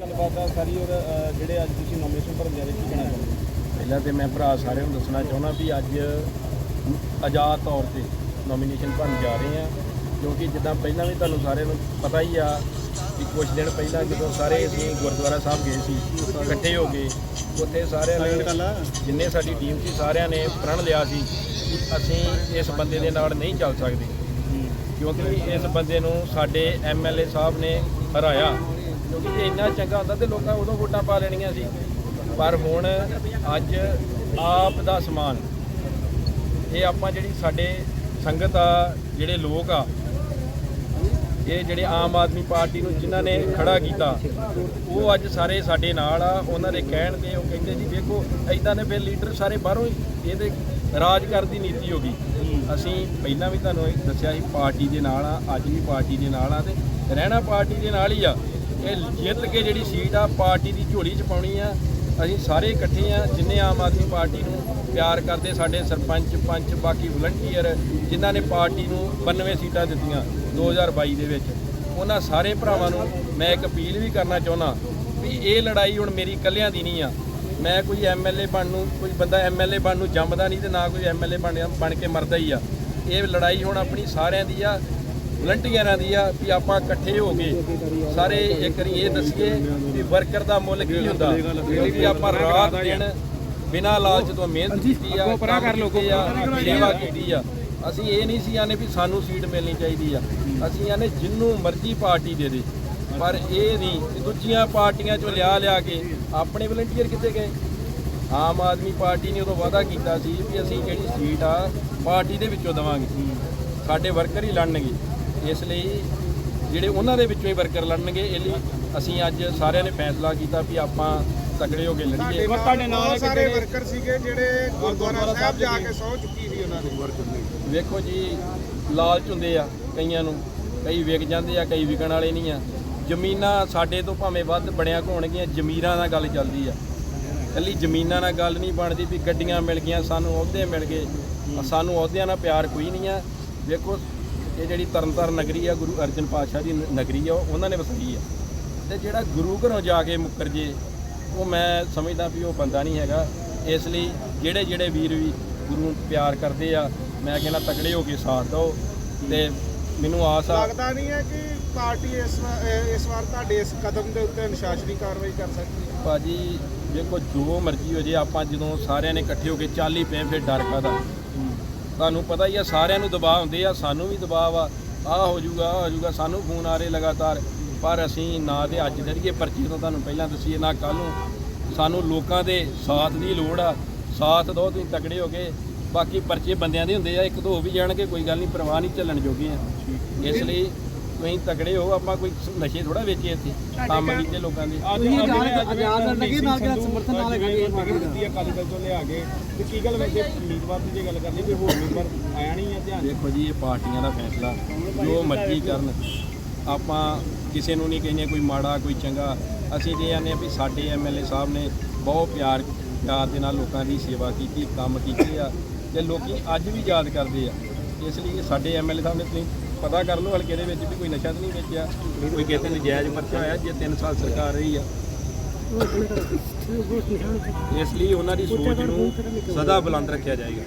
ਗੱਲਬਾਤ ਆ ਸਾਰੀ ਔਰ ਅ, ਜਿਹੜੇ ਅੱਜ ਤੁਸੀਂ ਨੋਮੀਨੇਸ਼ਨ ਭਰਨ ਜਾ ਰਹੇ ਕੀ ਕਹਿਣਾ ਚਾਹੁੰਦੇ ਹੋ? ਪਹਿਲਾਂ ਤੇ ਮੈਂ ਭਰਾ ਸਾਰਿਆਂ ਨੂੰ ਦੱਸਣਾ ਚਾਹੁੰਦਾ ਵੀ ਅੱਜ ਆਜ਼ਾਦ ਤੌਰ ਤੇ ਨੋਮੀਨੇਸ਼ਨ ਭਰਨ ਜਾ ਰਹੇ ਆ ਕਿਉਂਕਿ ਜਿੱਦਾਂ ਪਹਿਲਾਂ ਵੀ ਤੁਹਾਨੂੰ ਸਾਰਿਆਂ ਨੂੰ ਪਤਾ ਹੀ ਆ ਕਿ ਕੁਝ ਦਿਨ ਪਹਿਲਾਂ ਜਦੋਂ ਸਾਰੇ ਅਸੀਂ ਗੁਰਦੁਆਰਾ ਸਾਹਿਬ ਗਏ ਸੀ ਇਕੱਠੇ ਹੋ ਗਏ ਉੱਥੇ ਸਾਰਿਆਂ ਨੇ ਜਿੰਨੇ ਸਾਡੀ ਟੀਮ ਸੀ ਸਾਰਿਆਂ ਨੇ ਪ੍ਰਣ ਲਿਆ ਸੀ ਕਿ ਅਸੀਂ ਇਸ ਬੰਦੇ ਦੇ ਨਾਲ ਨਹੀਂ ਚੱਲ ਸਕਦੇ। ਕਿਉਂਕਿ ਇਸ ਬੰਦੇ ਨੂੰ ਸਾਡੇ ਐਮਐਲਏ ਸਾਹਿਬ ਨੇ ਹਰਾਇਆ। ਕਿਉਂਕਿ ਇੰਨਾ ਚੰਗਾ ਹੁੰਦਾ ਤੇ ਲੋਕਾਂ ਉਦੋਂ ਵੋਟਾਂ ਪਾ ਲੈਣੀਆਂ ਸੀ। ਪਰ ਹੁਣ ਅੱਜ ਆਪ ਦਾ ਸਮਾਨ, ਇਹ ਆਪਾਂ ਜਿਹੜੀ ਸਾਡੇ ਸੰਗਤ ਆ, ਜਿਹੜੇ ਲੋਕ ਆ, ਇਹ ਜਿਹੜੇ ਆਮ ਆਦਮੀ ਪਾਰਟੀ ਨੂੰ ਜਿਨ੍ਹਾਂ ਨੇ ਖੜਾ ਕੀਤਾ, ਉਹ ਅੱਜ ਸਾਰੇ ਸਾਡੇ ਨਾਲ ਆ, ਉਹਨਾਂ ਦੇ ਕਹਿਣ ਤੇ ਉਹ ਕਹਿੰਦੇ ਜੀ ਵੇਖੋ ਐਦਾਂ ਦੇ ਫਿਰ ਲੀਡਰ ਸਾਰੇ ਬਾਹਰੋਂ ਹੀ ਇਹਦੇ ਰਾਜ ਕਰਦੀ ਨੀਤੀ ਹੋ ਗਈ। ਅਸੀਂ ਪਹਿਲਾਂ ਵੀ ਤੁਹਾਨੂੰ ਇਹ ਦੱਸਿਆ ਸੀ, ਪਾਰਟੀ ਦੇ ਨਾਲ ਆ, ਅੱਜ ਵੀ ਪਾਰਟੀ ਦੇ ਨਾਲ ਆ ਤੇ ਰਹਿਣਾ ਪਾਰਟੀ ਦੇ ਨਾਲ ਹੀ ਆ। ਇਹ ਜਿੱਤ ਕੇ ਜਿਹੜੀ ਸੀਟ ਆ, ਪਾਰਟੀ ਦੀ ਝੋਲੀ 'ਚ ਪਾਉਣੀ ਆ। ਅਸੀਂ ਸਾਰੇ ਇਕੱਠੇ ਆ, ਜਿੰਨੇ ਆਮ ਆਦਮੀ ਪਾਰਟੀ ਨੂੰ ਪਿਆਰ ਕਰਦੇ, ਸਾਡੇ ਸਰਪੰਚ, ਪੰਚ, ਬਾਕੀ ਵਲੰਟੀਅਰ ਜਿਨ੍ਹਾਂ ਨੇ ਪਾਰਟੀ ਨੂੰ 92 ਸੀਟਾਂ ਦਿੱਤੀਆਂ 2022 ਦੇ ਵਿੱਚ। ਉਹਨਾਂ ਸਾਰੇ ਭਰਾਵਾਂ ਨੂੰ ਮੈਂ ਇੱਕ ਅਪੀਲ ਵੀ ਕਰਨਾ ਚਾਹੁੰਦਾ ਵੀ ਇਹ ਲੜਾਈ ਹੁਣ ਮੇਰੀ ਇਕੱਲਿਆਂ ਦੀ ਨਹੀਂ ਆ। ਮੈਂ ਕੋਈ ਐਮਐਲਏ ਬਣ ਨੂੰ, ਕੋਈ ਬੰਦਾ ਐਮਐਲਏ ਬਣ ਨੂੰ ਜੰਮਦਾ ਨਹੀਂ ਤੇ ਨਾ ਕੋਈ ਐਮਐਲਏ ਬਣ ਬਣ ਕੇ ਮਰਦਾ ਹੀ ਆ। ਇਹ ਲੜਾਈ ਹੁਣ ਆਪਣੀ ਸਾਰਿਆਂ ਦੀ ਆ। ਵਲੰਟੀਅਰਾਂ ਦੀ ਆ ਵੀ ਆਪਾਂ ਇਕੱਠੇ ਹੋ ਕੇ ਸਾਰੇ ਇੱਕ ਵਾਰੀ ਇਹ ਦੱਸੀਏ ਵੀ ਵਰਕਰ ਦਾ ਮੁੱਲ ਕੀ ਹੁੰਦਾ। ਵੀ ਆਪਾਂ ਰਾਤ ਦਿਨ ਬਿਨਾਂ ਲਾਲਚ ਤੋਂ ਮਿਹਨਤ ਕੀਤੀ ਆ ਕੰਮ ਕੀਤੇ ਆ ਸੇਵਾ ਕੀਤੀ ਆ ਅਸੀਂ ਇਹ ਨਹੀਂ ਸੀ ਆਨੇ ਵੀ ਸਾਨੂੰ ਸੀਟ ਮਿਲਣੀ ਚਾਹੀਦੀ ਆ। ਅਸੀਂ ਆਨੇ ਜਿੰਨੂੰ ਮਰਜ਼ੀ ਪਾਰਟੀ ਦੇ ਦੇ ਪਰ ਇਹ ਨਹੀਂ ਕਿ ਦੂਜੀਆਂ ਪਾਰਟੀਆਂ ਚੋਂ ਲਿਆ ਲਿਆ ਕੇ ਆਪਣੇ ਵਲੰਟੀਅਰ ਕਿੱਥੇ ਗਏ? ਆਮ ਆਦਮੀ ਪਾਰਟੀ ਨੇ ਉਦੋਂ ਵਾਅਦਾ ਕੀਤਾ ਸੀ ਵੀ ਅਸੀਂ ਜਿਹੜੀ ਸੀਟ ਆ ਪਾਰਟੀ ਦੇ ਵਿੱਚੋਂ ਦੇਵਾਂਗੇ। ਸਾਡੇ ਵਰਕਰ ਹੀ ਲੜਨਗੇ। ਇਸ ਲਈ ਜਿਹੜੇ ਉਹਨਾਂ ਦੇ ਵਿੱਚੋਂ ਹੀ ਵਰਕਰ ਲੜਨਗੇ ਇਹ ਲਈ ਅਸੀਂ ਅੱਜ ਸਾਰਿਆਂ ਨੇ ਫੈਸਲਾ ਕੀਤਾ ਵੀ ਆਪਾਂ ਤਕੜੇ ਹੋ ਕੇ ਲੜੀਏ। ਤੁਹਾਡੇ ਨਾਲ ਸਾਰੇ ਵਰਕਰ ਸੀਗੇ ਜਿਹੜੇ ਗੁਰਦੁਆਰਾ ਸਾਹਿਬ ਜਾ ਕੇ ਸਹੁੰ ਚੁੱਕੀ ਸੀ ਉਹਨਾਂ ਦੀ। ਵੇਖੋ ਜੀ ਲਾਲਚ ਹੁੰਦੇ ਆ ਕਈਆਂ ਨੂੰ। ਕਈ ਵਿਕ ਜਾਂਦੇ ਆ ਕਈ ਵਿਕਣ ਵਾਲੇ ਨਹੀਂ ਆ। ਜ਼ਮੀਨਾਂ ਸਾਡੇ ਤੋਂ ਭਾਵੇਂ ਵੱਧ ਬਣਿਆ ਹੋਣਗੀਆਂ ਜ਼ਮੀਰਾਂ ਨਾਲ ਗੱਲ ਚੱਲਦੀ ਆ। ਕੱਲੀ ਜ਼ਮੀਨਾਂ ਨਾਲ ਗੱਲ ਨਹੀਂ ਬਣਦੀ ਵੀ ਗੱਡੀਆਂ ਮਿਲ ਗਈਆਂ ਸਾਨੂੰ ਅਹੁਦੇ ਮਿਲ ਗਏ। ਸਾਨੂੰ ਅਹੁਦਿਆਂ ਨਾਲ ਪਿਆਰ ਕੋਈ ਨਹੀਂ ਆ। ਵੇਖੋ ਇਹ ਜਿਹੜੀ ਤਰਨਤਾਰਨ ਨਗਰੀ ਆ ਗੁਰੂ ਅਰਜਨ ਪਾਤਸ਼ਾਹ ਦੀ ਨਗਰੀ ਆ ਉਹ ਉਹਨਾਂ ਨੇ ਵਸਾਈ ਆ। ਤੇ ਜਿਹੜਾ ਗੁਰੂ ਘਰੋਂ ਜਾ ਕੇ ਮੁੱਕਰ ਜੇ ਉਹ ਮੈਂ ਸਮਝਦਾ ਵੀ ਉਹ ਬੰਦਾ ਨਹੀਂ ਹੈਗਾ। ਇਸ ਲਈ ਜਿਹੜੇ ਜਿਹੜੇ ਵੀਰ ਵੀ ਗੁਰੂ ਨੂੰ ਪਿਆਰ ਕਰਦੇ ਆ ਮੈਂ ਕਹਿੰਦਾ ਤਕੜੇ ਹੋ ਕੇ ਸਾਥ ਦਿਓ ਤੇ ਮੈਨੂੰ ਆਸ ਆ ਲੱਗਦਾ ਨਹੀਂ ਹੈ ਕਿ ਪਾਰਟੀ ਇਸ ਇਸ ਵਾਰ ਤੁਹਾਡੇ ਇਸ ਕਦਮ ਦੇ ਉੱਤੇ ਅਨੁਸ਼ਾਸਨੀ ਕਾਰਵਾਈ ਕਰ ਸਕਦੀ ਹੈ? ਭਾਜੀ ਦੇਖੋ ਜੋ ਮਰਜ਼ੀ ਹੋ ਜੇ ਆਪਾਂ ਜਦੋਂ ਸਾਰਿਆਂ ਨੇ ਇਕੱਠੇ ਹੋ ਕੇ ਚੱਲ ਪਏ ਫਿਰ ਡਰ ਕਾਦਾ ਤੁਹਾਨੂੰ ਪਤਾ ਹੀ ਆ ਸਾਰਿਆਂ ਨੂੰ ਦਬਾਅ ਹੁੰਦੇ ਆ ਸਾਨੂੰ ਵੀ ਦਬਾਅ ਆ ਆਹ ਹੋ ਜਾਊਗਾ ਆਹ ਹੋ ਜਾਊਗਾ ਸਾਨੂੰ ਫੋਨ ਆ ਰਹੇ ਲਗਾਤਾਰ। ਪਰ ਅਸੀਂ ਨਾ ਤੇ ਅੱਜ ਦਰੀਏ ਪਰਚੀ ਤੋਂ ਤੁਹਾਨੂੰ ਪਹਿਲਾਂ ਦੱਸੀਏ ਨਾ ਕੱਲ ਨੂੰ। ਸਾਨੂੰ ਲੋਕਾਂ ਦੇ ਸਾਥ ਦੀ ਲੋੜ ਆ। ਸਾਥ ਦੋ ਤੁਸੀਂ ਤਕੜੇ ਹੋ ਕੇ। ਬਾਕੀ ਪਰਚੇ ਬੰਦਿਆਂ ਦੇ ਹੁੰਦੇ ਆ ਇੱਕ ਦੋ ਵੀ ਜਾਣਗੇ ਕੋਈ ਗੱਲ ਨਹੀਂ ਪ੍ਰਵਾਹ ਨਹੀਂ ਚੱਲਣ ਜੋਗੇ ਆ। ਇਸ ਲਈ ਤੁਸੀਂ ਤਕੜੇ ਹੋ ਆਪਾਂ ਕੋਈ ਨਸ਼ੇ ਥੋੜਾ ਵੇਚੇ ਇੱਥੇ ਕੰਮ ਕੀਤੇ ਲੋਕਾਂ ਦੇ। ਅੱਜ ਤੁਸੀਂ ਲੱਗੇ ਸਿੰਘ ਨਾਲ ਕਿਹੜਾ ਸਮਰਥਨ ਨਾਲ ਹੈਗੇ ਮੰਗ ਦਿੱਤੀ ਹੈ ਅਕਾਲੀ ਦਲ ਤੋਂ ਲਿਆ ਕੇ ਤੇ ਕੀ ਗੱਲ ਵੈਸੇ ਉਮੀਦਵਾਰ ਦੀ ਜੇ ਗੱਲ ਕਰਨੀ ਕੋਈ ਹੋਰ ਉਮੀਦਵਾਰ ਆਇਆ ਨਹੀਂ ਹੈ ਧਿਆਨ? ਦੇਖੋ ਜੀ ਇਹ ਪਾਰਟੀਆਂ ਦਾ ਫੈਸਲਾ ਜੋ ਮਰਜ਼ੀ ਕਰਨ। ਆਪਾਂ ਕਿਸੇ ਨੂੰ ਨਹੀਂ ਕਹਿੰਦੇ ਕੋਈ ਮਾੜਾ ਕੋਈ ਚੰਗਾ। ਅਸੀਂ ਤੇ ਆਨੇ ਆ ਵੀ ਸਾਡੇ ਐਮਐਲਏ ਸਾਹਿਬ ਨੇ ਬਹੁਤ ਪਿਆਰ ਪਿਆਰ ਦੇ ਨਾਲ ਲੋਕਾਂ ਦੀ ਸੇਵਾ ਕੀਤੀ ਕੰਮ ਕੀਤੇ ਆ। ਤੇ ਲੋਕੀ ਅੱਜ ਵੀ ਯਾਦ ਕਰਦੇ ਆ। ਇਸ ਲਈ ਸਾਡੇ ਐਮਐਲਏ ਸਾਹਿਬ ਨੇ ਤੁਸੀਂ ਪਤਾ ਕਰ ਲਓ ਹਲਕੇ ਦੇ ਵਿੱਚ ਵੀ ਕੋਈ ਨਸ਼ਾ ਤਾਂ ਨਹੀਂ ਵੇਚਿਆ, ਕੋਈ ਕਿਸੇ ਨੇ ਨਜਾਇਜ਼ ਪਰਚਾ ਹੋਇਆ ਜੇ 3 ਸਾਲ ਸਰਕਾਰ ਰਹੀ ਆ। ਇਸ ਲਈ ਉਹਨਾਂ ਦੀ ਸੋਚ ਨੂੰ ਸਦਾ ਬੁਲੰਦ ਰੱਖਿਆ ਜਾਏਗਾ।